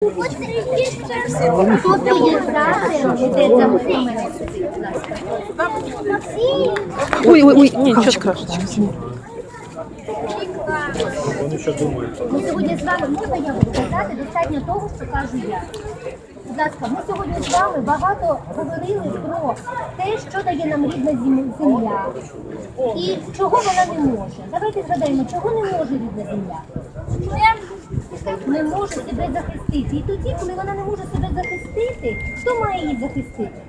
Ой, ой, ой, ні, нічого страшного. Ми сьогодні з вами можна я буду казати достатньо того, що кажу я. Будь ласка, ми сьогодні з вами багато говорили про те, що дає нам рідна земля і чого вона не може. Давайте згадаємо, чого не може рідна земля. Не може себе захистити. І тоді, коли вона не може себе захистити, хто має її захистити?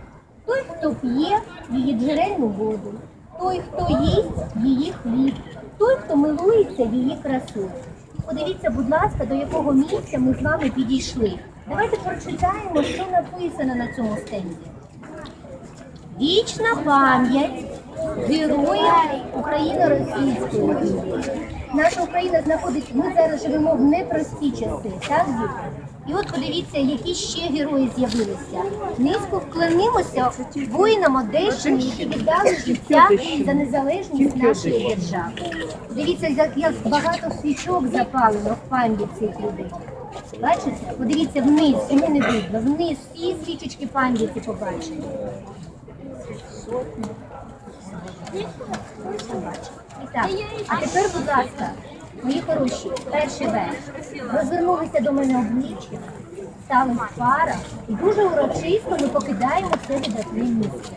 Той, хто п'є її джерельну воду, той, хто їсть її хліб, той, хто милується її красою. Подивіться, будь ласка, до якого місця ми з вами підійшли. Давайте прочитаємо, що написано на цьому стенді. Вічна пам'ять героїв України Російської. Наша Україна знаходиться, ми зараз живемо в непрості часи, так діти? І от подивіться, які ще герої з'явилися. Низько вклонимося воїнам Одещини, які віддали життя за незалежність нашої держави. Дивіться, як, як багато свічок запалено в пам'ять цих людей. Бачите? Подивіться вниз, кому не видно, вниз всі свічечки пам'яті побачили. Так, а тепер, будь ласка, мої хороші, перший верш. Розвернулися до мене обличчя, стали в пара, і дуже урочисто ми покидаємо це видатне місце.